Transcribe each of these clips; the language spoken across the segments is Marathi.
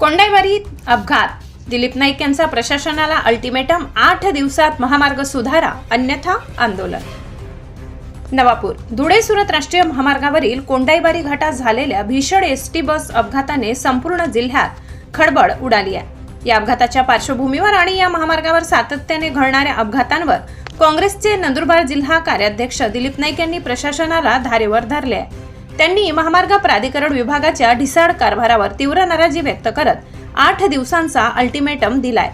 कोंडाईवारी अपघात. दिलीप नाईक यांचा प्रशासनाला अल्टिमेटम आठ दिवसात महामार्ग सुधारा अन्यथा आंदोलन. नवापूर. धुळे सुरत राष्ट्रीय महामार्गावरील कोंडाईबारी घाटात झालेल्या भीषण एस टी बस अपघाताने संपूर्ण जिल्ह्यात खळबळ उडाली आहे. या अपघाताच्या पार्श्वभूमीवर आणि या महामार्गावर सातत्याने घडणाऱ्या अपघातांवर काँग्रेसचे नंदुरबार जिल्हा कार्याध्यक्ष दिलीप नाईक यांनी प्रशासनाला धारेवर धरले आहे. त्यांनी महामार्ग प्राधिकरण विभागाच्या ढिसाळ कारभारावर तीव्र नाराजी व्यक्त करत आठ दिवसांचा अल्टिमेटम दिलाय.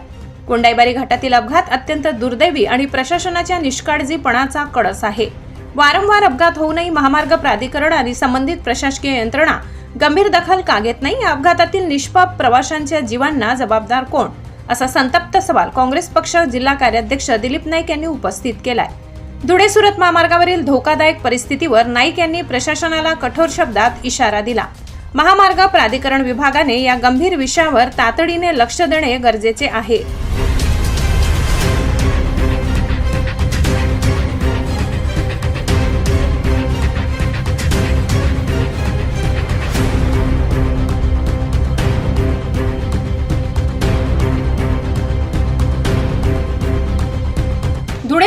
कोंडाईबारी घाटातील अपघात अत्यंत दुर्दैवी आणि प्रशासनाच्या निष्काळजीपणाचा कळस आहे. वारंवार अपघात होऊनही महामार्ग प्राधिकरण आणि संबंधित प्रशासकीय यंत्रणा गंभीर दखल का घेत नाही या अपघातातील निष्पाप प्रवाशांच्या जीवांना जबाबदार कोण? असा संतप्त सवाल काँग्रेस पक्ष जिल्हा कार्याध्यक्ष दिलीप नाईक यांनी उपस्थित केलाय. धुळे सुरत महामार्गावरील धोकादायक परिस्थितीवर नाईक यांनी प्रशासनाला कठोर शब्दात इशारा दिला. महामार्ग प्राधिकरण विभागाने या गंभीर विषयावर तातडीने लक्ष देणे गरजेचे आहे.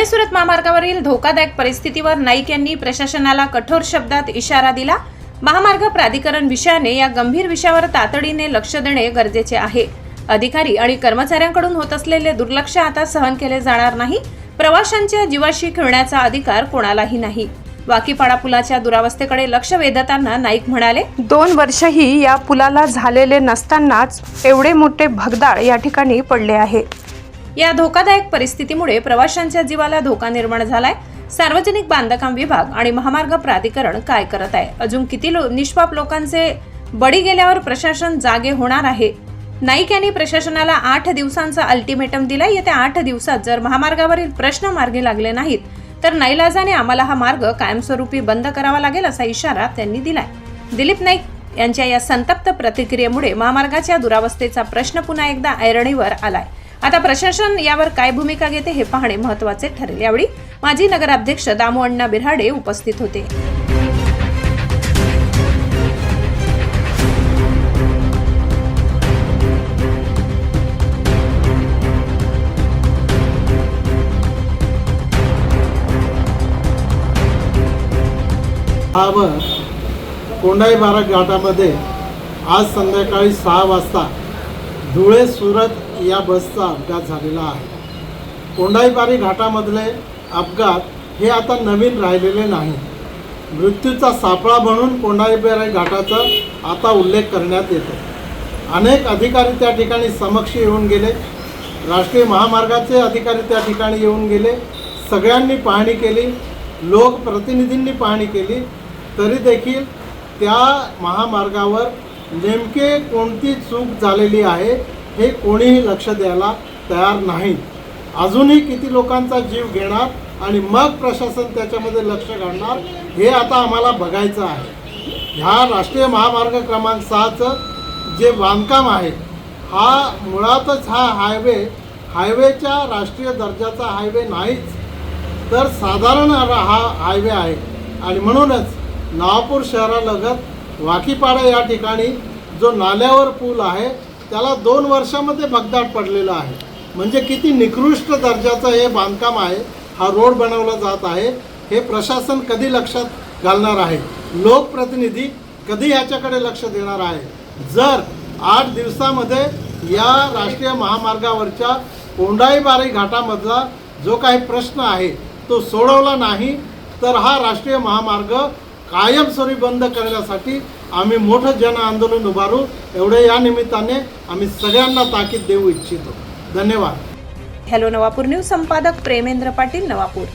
धुळे सुरत महामार्गावरील धोकादायक परिस्थितीवर नाईक यांनी प्रशासनाला कठोर शब्दात इशारा दिला. महामार्ग प्राधिकरण विषयाने या गंभीर विषयावर तातडीने लक्ष देणे गरजेचे आहे. अधिकारी आणि कर्मचाऱ्यांकडून होत असलेले दुर्लक्ष आता सहन केले जाणार नाही. प्रवाशांच्या जीवाशी खेळण्याचा अधिकार कोणालाही नाही. वाकीपाडा पुलाच्या दुरावस्थेकडे लक्ष वेधताना नाईक म्हणाले दोन वर्षही या पुलाला झालेले नसतानाच एवढे मोठे भगदाळ या ठिकाणी पडले आहे. या धोकादायक परिस्थितीमुळे प्रवाशांच्या जीवाला धोका निर्माण झालाय. सार्वजनिक बांधकाम विभाग आणि महामार्ग प्राधिकरण काय करत आहे? अजून किती लो निष्पाप लोकांचे बळी गेल्यावर प्रशासन जागे होणार आहे? नाईक यांनी प्रशासनाला आठ दिवसांचा अल्टिमेटम दिला येत्या आठ दिवसात जर महामार्गावरील प्रश्न मार्गी लागले नाहीत तर नाईलाजाने आम्हाला हा मार्ग कायमस्वरूपी बंद करावा लागेल असा इशारा त्यांनी दिलाय. दिलीप नाईक यांच्या या संतप्त प्रतिक्रियेमुळे महामार्गाच्या दुरावस्थेचा प्रश्न पुन्हा एकदा ऐरणीवर आलाय. आता प्रशासन यावर काय भूमिका घेते हे पाहणे महत्त्वाचे ठरेल. यावेळी माजी नगराध्यक्ष दामू अण्णा बिराडे उपस्थित होते. वर कोंडाई बारा घाटामध्ये आज संध्याकाळी सहा वाजता धुळे सुरत या बसचा अपघात झालेला आहे. कोंढाईबारी घाटामधले अपघात हे आता नवीन राहिलेले नाही. मृत्यूचा सापळा म्हणून कोंडाईबारी घाटाचा आता उल्लेख करण्यात येतो. अनेक अधिकारी त्या ठिकाणी समक्ष येऊन गेले. राष्ट्रीय महामार्गाचे अधिकारी त्या ठिकाणी येऊन गेले. सगळ्यांनी पाहणी केली. लोकप्रतिनिधींनी पाहणी केली. तरी देखील त्या महामार्गावर नेमके कोणती चूक झालेली आहे? हे कोणीही लक्ष द्यायला तयार नाही अजूनही किती लोकांचा जीव घेणार आणि मग प्रशासन त्याच्यामध्ये लक्ष घालणार हे आता आम्हाला बघायचं आहे. ह्या राष्ट्रीय महामार्ग क्रमांक सहाचं जे बांधकाम आहे हा मुळातच हा हायवे हायवेच्या राष्ट्रीय दर्जाचा हायवे नाहीच तर साधारण हा हायवे आहे. आणि म्हणूनच नवापूर शहरालगत वाकीपाडा या ठिकाणी जो नाल्यावर पूल आहे त्याला दोन वर्षामध्ये भगदाट पडलेला आहे. म्हणजे किती निकृष्ट दर्जाचं हे बांधकाम आहे हा रोड बनवला जात आहे हे प्रशासन कधी लक्षात घालणार आहे? लोकप्रतिनिधी कधी याच्याकडे लक्ष देणार आहे? जर आठ दिवसामध्ये या राष्ट्रीय महामार्गावरच्या कोंडाईबारी घाटामधला जो काही प्रश्न आहे तो सोडवला नाही तर हा राष्ट्रीय महामार्ग कायमस्वरूपी बंद करण्यासाठी आम्ही मोठं जन आंदोलन उभारू. एवढं या निमित्ताने आम्ही सगळ्यांना ताकीद देऊ इच्छितो. धन्यवाद. हॅलो नवापूर न्यूज संपादक प्रेमेंद्र पाटील नवापूर.